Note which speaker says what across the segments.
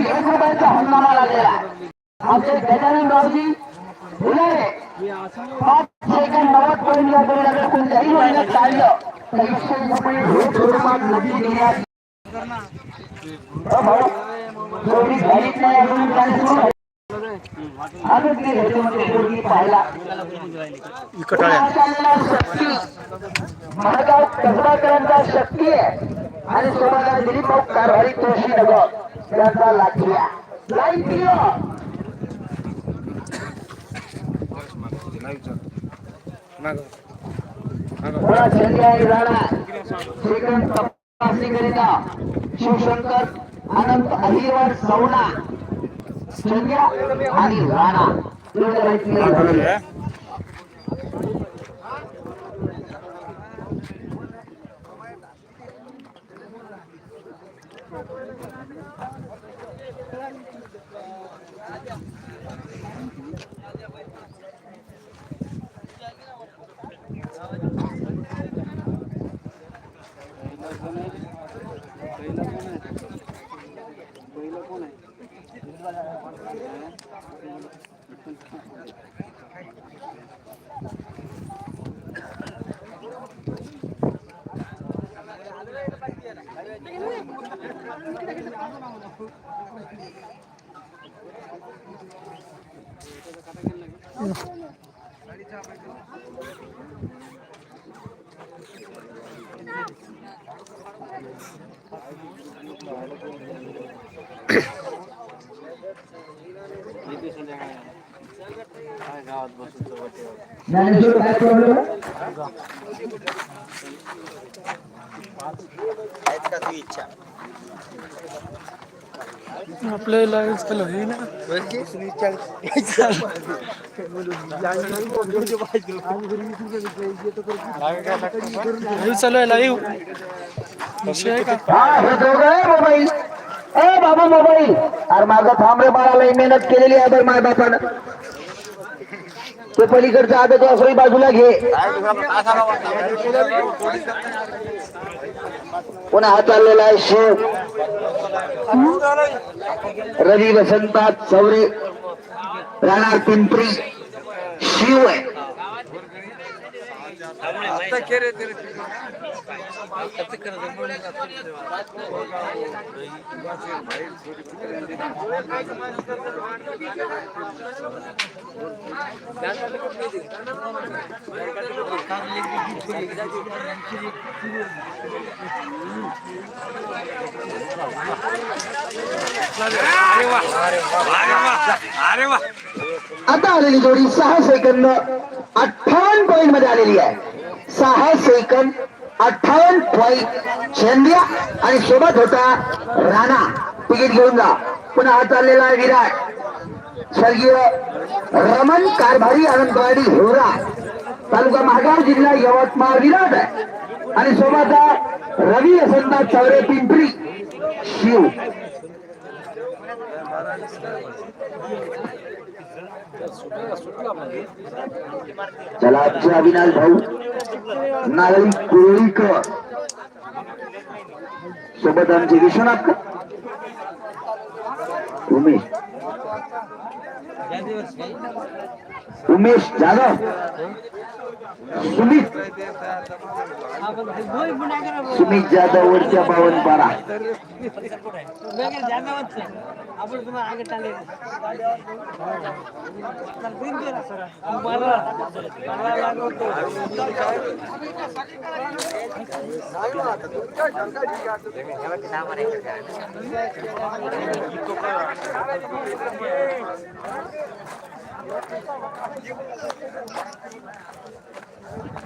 Speaker 1: एक रुपयाचा हंगामा लागलेला आहे आमचे गजानन रावजी फुले पाच सेकंद नव्वद पॉईंट या गडी लागले कोणत्याही महिन्यात काढलं तर एकशे रुपये रोख स्वरूपात नक्की देण्यात अ भाऊ, जोडी घालीत नाही अजून काय सुरू आहे? अजून ते ह्याच्यामध्ये जोडी पाहायला पुन्हा चाललेला शक्ती महागाव कसबाकरांचा शक्ती आहे आणि सोबत दिलीप भाऊ कारभारी तोशी नगर त्यांचा लाठिया. लाईन दिलं थोडा छंदी आहे राणा. श्रीकांत तपासणी करिता शिवशंकर अनंत अहिरवाड सवना चंद्या आणि राणा. Yeah. ज्ञानेश्वर काय प्रॉब्लेम
Speaker 2: आपल्याला चालू आहे ना? लाईव्ह चालू आहे लाईव्ह विषय आहे का?
Speaker 1: दोघं आहे मोबाईल. ए बाबा मोबाईल. अरे माझं थांब रे बाळा लई मेहनत केलेली आहे बरं माझ्या बापानं ते पलीकडचं आदत वासरी बाजूला घे. पुन्हा हा चाललेला आहे शिव. रवी वसंतात चौरे राहणार पिंपरी शिव आहे. आता आलेली जोडी सहा सेकंद अठ्ठावन्न पॉईंटमध्ये आलेली आहे. सहा सेकंद अठ्ठावन्न पॉईंट चंद्या आणि सोबत होता राणा. तिकीट घेऊन जा. पुन्हा हा चाललेला आहे विराट. स्वर्गीय रमण कारभारी आनंदवाडी हिवरा. तालुका महागाव जिल्हा यवतमाळ विराट आहे. आणि सोबत रवी वसंत चौरे पिंपरी. शिव. चला आजचे अविनाश भाऊ नारळी कोळीकर सोबत आमचे विश्वनाथ का उमेश उमेश जाधव सुमित. सुमित जाधव वरच्या बावन बारा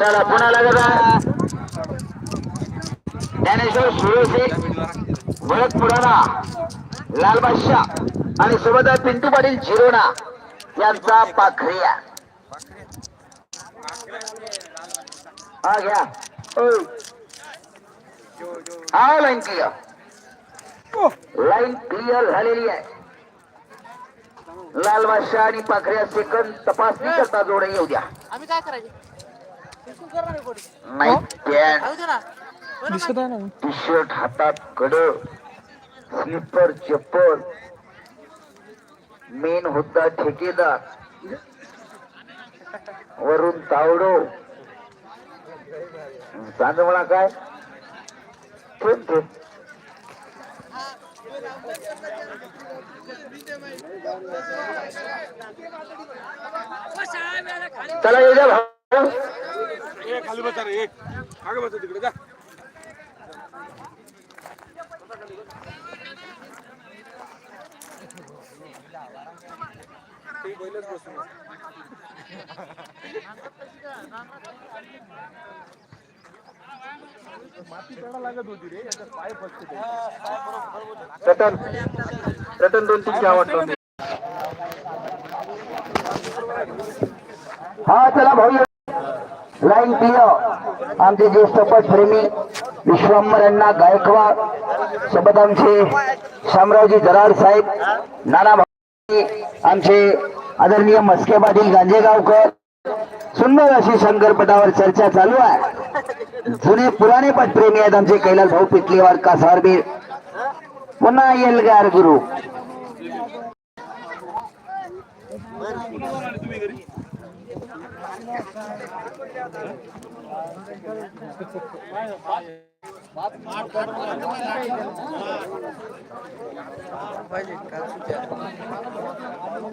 Speaker 1: चला ज्ञानेश्वर सुरेशे भरत पुराणा लाल बादशाह आणि सोबत आहे पिंटू पाटील झिरोना यांचा पाखरिया. हा घ्या. ओ. हा लाईन क्लिअर लाईन क्लिअर झालेली आहे. लाल बादशाह आणि पाखऱ्या सेकंद तपासणी करता जोडे येऊ द्या.
Speaker 3: आम्ही काय करायचे?
Speaker 1: नाही पॅन्ट
Speaker 3: ना.
Speaker 1: टी शर्ट हातात कड स्लीपर चप्पल मेन होता ठेकेदार. वरून तावडो. सांग मला काय? ठेव ठेव. चला येऊ द्या भाऊ.
Speaker 4: खाली बसा रे एक मागे बसा तिकडे जा बैलच बसून
Speaker 1: रतन रतन दोन तीन घ्या वाटतो हा चला भाऊ लाईन क्लिअर आमचे ज्येष्ठ प्रेमी विश्वंभर अण्णा गायकवाड सोबत आमचे शामरावजी जराड साहेब नाना भाऊ आमचे आदरणीय मस्के पाटील गांजेगावकर सुंदर अशी शंकरपटावर चर्चा चालू आहे. जुने पुराणे पटप्रेमी आहेत आमचे कैलास भाऊ पिटलेवार कासारबीर. पुन्हा येईल गार गुरु.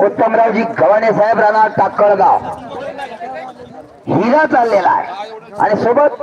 Speaker 1: उत्तमरावजी गव्हाणे साहेब राहणार टाकळगाव. हिरा चाललेला आहे. आणि सोबत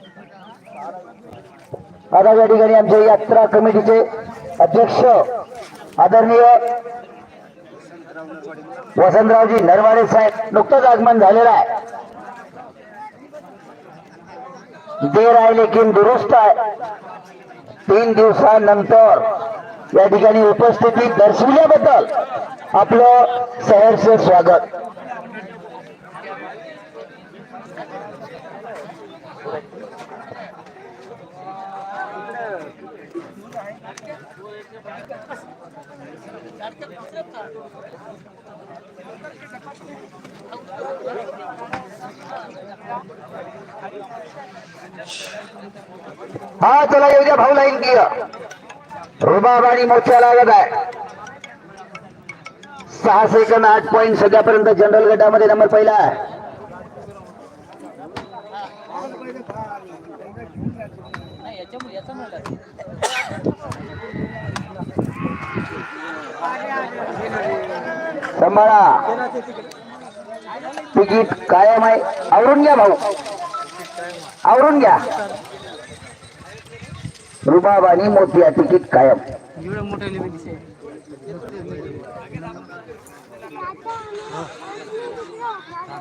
Speaker 1: आता या ठिकाणी आमचे यात्रा कमिटीचे अध्यक्ष आदरणीय वसंतरावजी नरवाडे साहेब नुकतंच आगमन झालेलं आहे. देर आहे लेकिन दुरुस्त आहे. तीन दिवसानंतर या ठिकाणी उपस्थिती दर्शविल्याबद्दल आपलं सहर्ष स्वागत. हा चला येऊ द्या भाऊ लाईन की रुबाब आणि मोर्चा लागत आहे. सहा सेकंद आठ पॉईंट सध्यापर्यंत जनरल गटामध्ये नंबर पहिला आहे.
Speaker 3: याच्यामुळे याचा म्हणलं
Speaker 1: सांभाळा तिकीट कायम आहे. आवरून घ्या भाऊ. आवरून घ्या. रुबाब आणि मोतिया तिकीट कायम.
Speaker 3: मोठे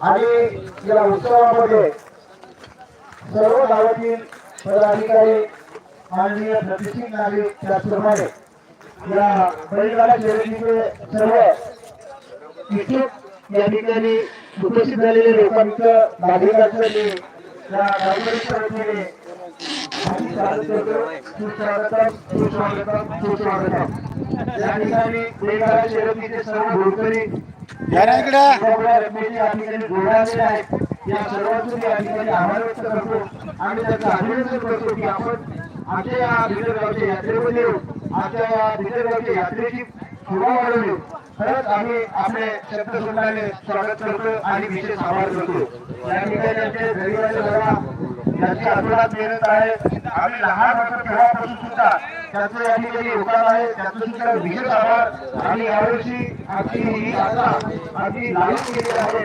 Speaker 1: आणि या उत्सवामध्ये सर्व गावातील पदाधिकारी माननीय प्रतिष्ठित नागरिक त्याचप्रमाणे या बैलगाडा शर्यतीचे सर्व इच्छुक या ठिकाणी उपस्थित झालेले लोकांचं नागरिकांचं मी या गावकऱ्यांच्या वतीने या ठिकाणी शर्यतीचे सर्व घोडकरी या ठिकाणी आहेत या या ठिकाणी आभार व्यक्त करतो आणि त्याचं अभिनंदन करतो की आपण आमच्या या यात्रेमध्ये येऊ आमच्या या बिदरगावच्या यात्रेची शोभा वाढवली. खरंच आम्ही आपले स्वागत करतो आणि विशेष आभार करतो या ठिकाणी आमचे त्यांची यांची मेहनत आहे आम्ही लहान होतो तेव्हापासून सुद्धा त्याचं या ठिकाणी योगदान आहे त्याचं सुद्धा विशेष आभार आणि यावर्षी आमची ही यात्रा आम्ही लाईव्ह केली आहे.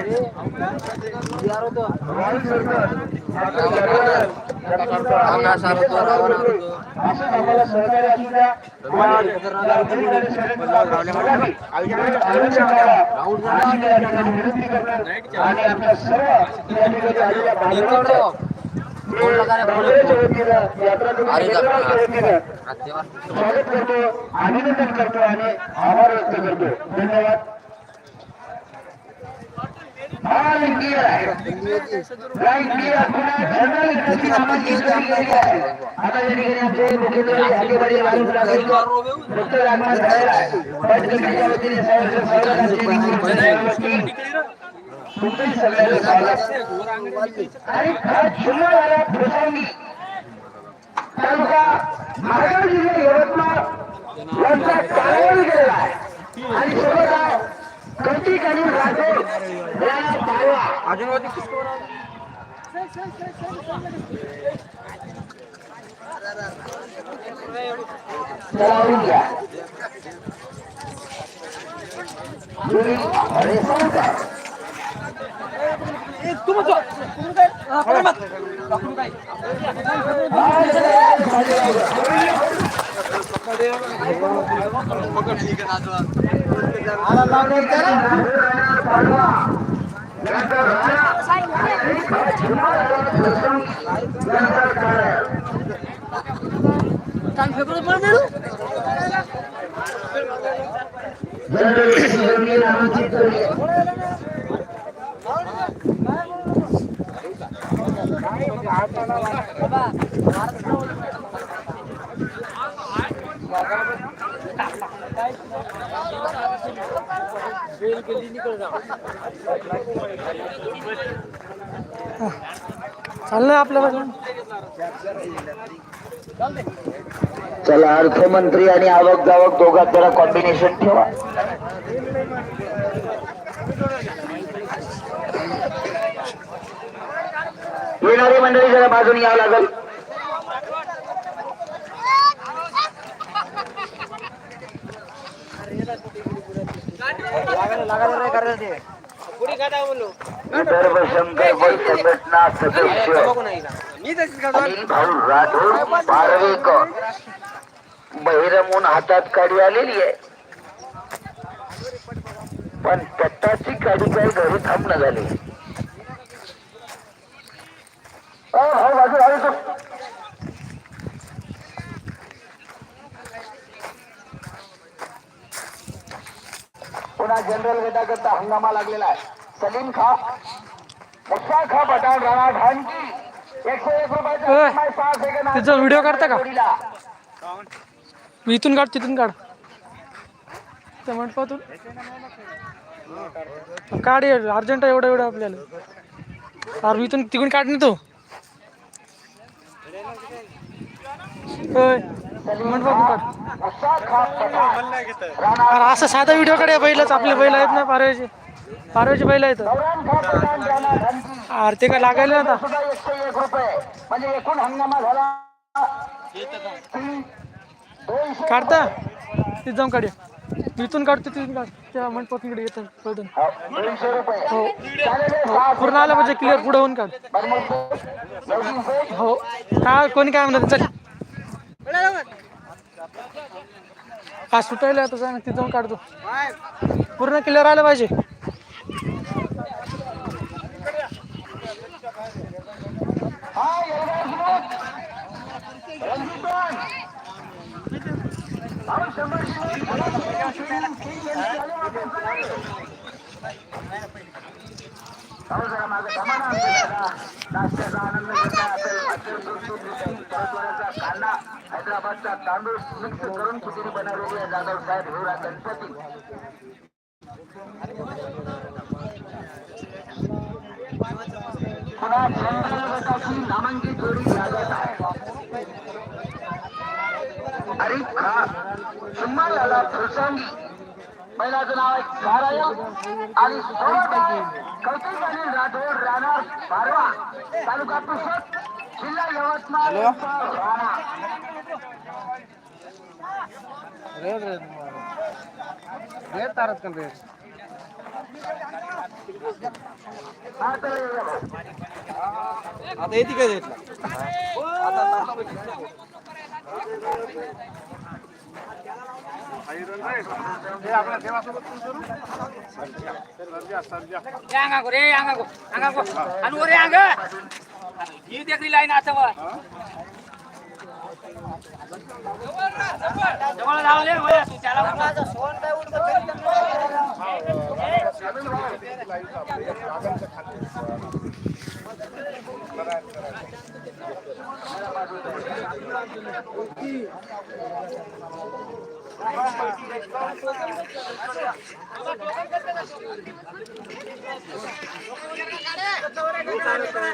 Speaker 1: रॉयल सर्कल सुद्धा आम्हाला सहकार्य असू द्या. आणि आणि आपल्या सर्व या ठिकाणी आलेल्या स्वागत करतो अभिनंदन करतो आणि आभार व्यक्त करतो धन्यवाद. ऑल इंडिया आहे लाईन पुन्हा जनरल इकडची नामांकित आहे आता या ठिकाणी आमचे मुख्यमंत्री हाकेवाडी लागू लागेल डॉक्टर रामनाथ झालेला आहे पण वतीने सहर्ष स्वागत असते तुमचंही सगळ्यांचं स्वागत आणि खरं झाला प्रसंगी तालुका महाराष्ट्र जिल्हा यवतमाळ यांचा कालावधी गेलेला आहे. आणि सोबत आहे कर्तिक आणि राठोड या पाडवा चलावून घ्या. তুমি তো কান ফেবরে পড়ে দিল জেনারেল জমিন আমাদের
Speaker 2: चाललंय आपल्याला
Speaker 1: चला अर्थमंत्री आणि आवक जावक दोघात जरा कॉम्बिनेशन ठेवा. येणारी मंडळी जरा बाजूने यावं लागेल. विदर्भ शंकर बल संघटना सदस्य अनिल भाऊ राठोड पारवेकर बहिरमून हातात काढी आलेली आहे. पण पट्टाची काडी काही घरी थांबणं झाली? भाऊ बाजू आले तो पुन्हा जनरल गटाकरता हंगामा लागलेला आहे. सलीम खा मुसा खा पठाण राणा ढानकी एकशे एक रुपयाचा.
Speaker 2: तिचा व्हिडिओ काढता का? मी इथून काढ तिथून काढ. काढ अर्जंट आहे एवढं एवढं आपल्याला. अरे इथून तिकडून काढ नाही तो होय मंडपातून काढ
Speaker 1: मुसा खा पठाण राणा
Speaker 2: अरे असं साधा व्हिडिओ कडे बैलच. आपले बैल आहेत ना पारवेचे पारवेचे बैल आहेत. अरे ते काय लागायला आता? काढता. तिथं जाऊन काढूया इथून काढतो तिथून काढ. त्या मंडपातून येतं पळतून
Speaker 1: हो,
Speaker 2: पूर्ण आलं म्हणजे क्लिअर पुढे होऊन काढ. हो. काय कोणी काय म्हणत चल हा सुटायला आता जा ना तिथं जाऊन काढतो. पूर्ण क्लिअर आलं पाहिजे.
Speaker 1: हा, नाश्त्याचा आनंद घेता असेल, कांदा, हैदराबादचा तांदूळ मिक्स करून खिचडी बनवलेली आहे जाधव साहेब हिवरा गणपती पुन्हा चंद्र नामांकित जोडी लागत आहे अरे खा. सुम्माला फुलसांगी महिलाचं नाव आहे सारायण आणि कौतिक आणि राठोड राहणार बारवा. तालुका पुसद जिल्हा Yavatmal Rana.
Speaker 2: Red red red तारत का रेड
Speaker 1: हा तर ये बघ.
Speaker 2: आता येते काय घेतला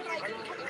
Speaker 3: ए,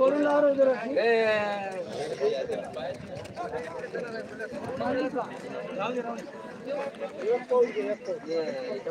Speaker 3: वर जवळ लावले होय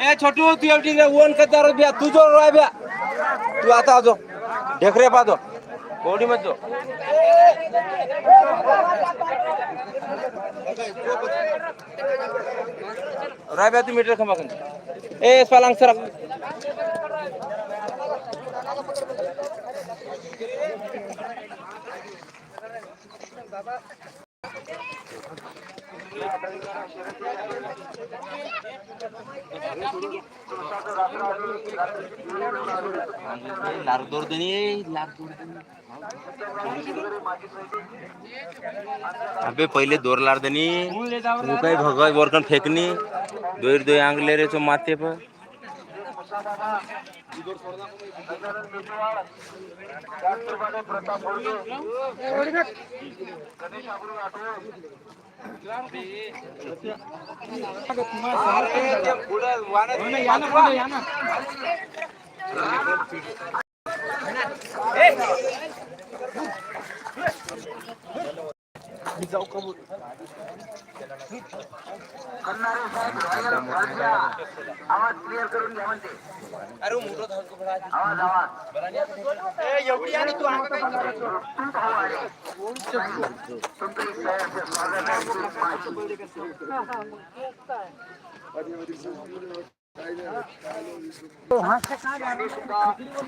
Speaker 5: ए छोटू तू एवढी ओन करता बिया तू जो राय बिया. तू आता आजो. ढेकरे पाहतो बॉडी मध्ये राय बिया तू मीटर खमा ए पालांग सरक लार दोरदनी लार अबे पहिले दोर लारदनी तू काय भगत वरकन फेकनी दोर दोय आंगले रे चो माते पर. प्रताप पुढं वाण्यात
Speaker 1: आवाज क्लिअर करून घ्या म्हणते.
Speaker 5: अरे मोठं धावतो एवढी आणि तू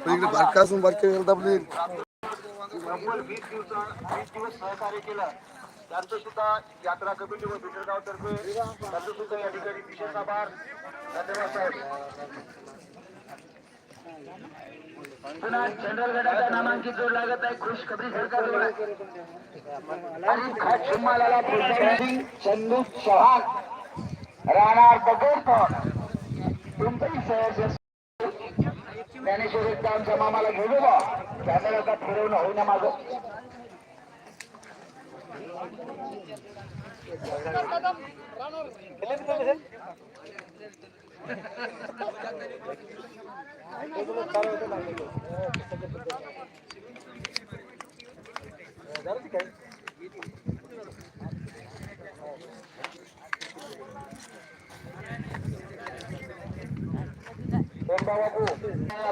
Speaker 5: अंग
Speaker 6: बारकासून बारके आपली
Speaker 1: वीस दिवसा वीस दिवस सहकार्य केलं त्यांचं सुद्धा यात्रा कमिटी व बिटरगाव तर्फे त्यांचं सुद्धा या ठिकाणी विशेष आभार धन्यवाद साहेब पुन्हा जनरल गटाचा नामांकित जोड लागत आहे. खुश खबरी सरकार आणि शिमालाला चंदू चव्हाण राहणार बगैरपण. तुमचंही सहर्ष ज्ञानेश्वर एकदा आमच्या मामाला घेऊ बा कॅमेराचा फिरवणं होईना माझं बाबू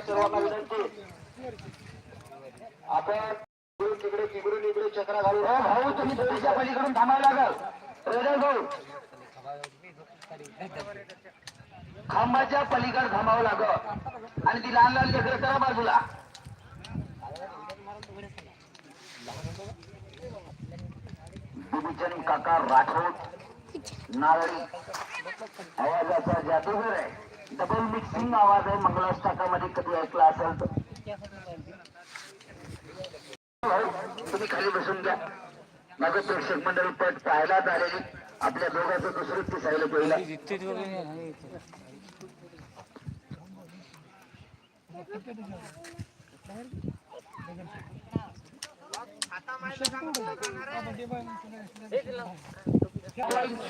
Speaker 1: सर्वांना विनंती आपण तिकडे तिकडून इकडे चक्रा घालू हो भाऊ तुम्ही दोरीच्या पलीकडून थांबायला लागल भाऊ खांबाच्या पलीकडे थांबावं लागत आणि ती लहान लहान लेकर करा बाजूला. बिबिचन काका राठोड नारळी आवाजाचा जादूगर आहे. डबल मिक्सिंग आवाज आहे. मंगळाष्टकामध्ये कधी ऐकला असेल तर. हो, तुम्ही खाली बसून घ्या. माझं प्रेक्षक मंडळ पट पाहायला आलेली. आपल्या दोघांचं दुसरंच दिसायला पहिला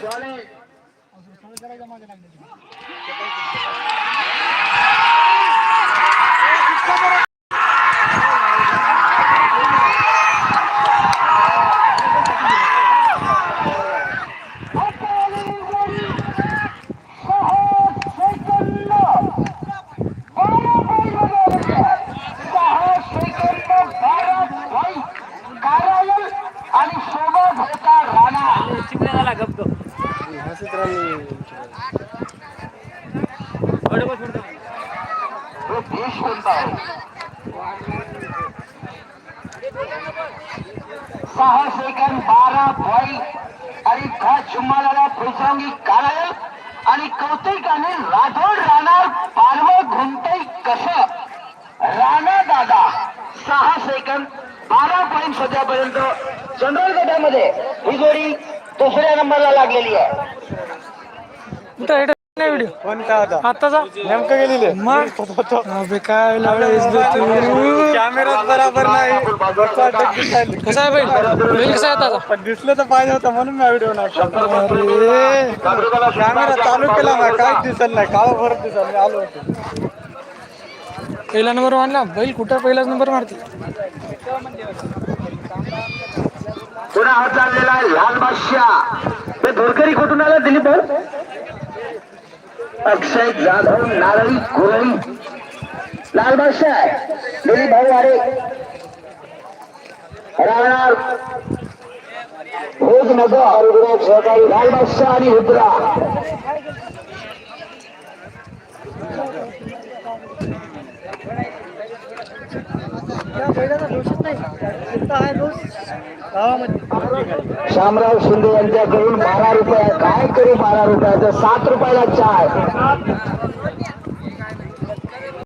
Speaker 1: जॉली आणि शोभा भरता राणा देश कोणता आहे सहा सेकंद बारा पॉईंट आणि का चुम्माला फुलसांगी काढाय आणि कौतिकाने राठोड राहणार? पालव घुमतय कसं? राणा दादा सहा सेकंद बारा पॉईंट सध्यापर्यंत जनरल गटामध्ये ही जोडी दुसऱ्या नंबरला लागलेली आहे.
Speaker 2: नाही व्हिडिओ
Speaker 5: होता नेमकं गेलेले.
Speaker 2: मग? अबे काय
Speaker 5: नाही.
Speaker 2: कसा आहे बैल बैल कसा आहे आताचा
Speaker 5: पण दिसलं तर पाहिजे होतं म्हणून मी व्हिडिओ
Speaker 2: अरे.
Speaker 5: कॅमेरा चालू केला ना काहीच दिसत नाही. काळा भरत दिसत नाही. आलो होतो.
Speaker 2: पहिला नंबर मानला बैल कुठं पहिलाच नंबर मारते?
Speaker 1: पुन्हा हा चाललेला आहे. लाल बादशाह. ते धोरकरी कुठून आला दिलीप भाऊ? अक्षय जाधव नारळी गुरळी लाल बादशाह आहे दिलीप भाऊ अरे राहणार भोज नगर हरगुडे सहकारी लाल बादशाह शामराव शिंदे यांच्याकडून बारा रुपये. काय करू बारा रुपयाचं? सात रुपयाला चाय.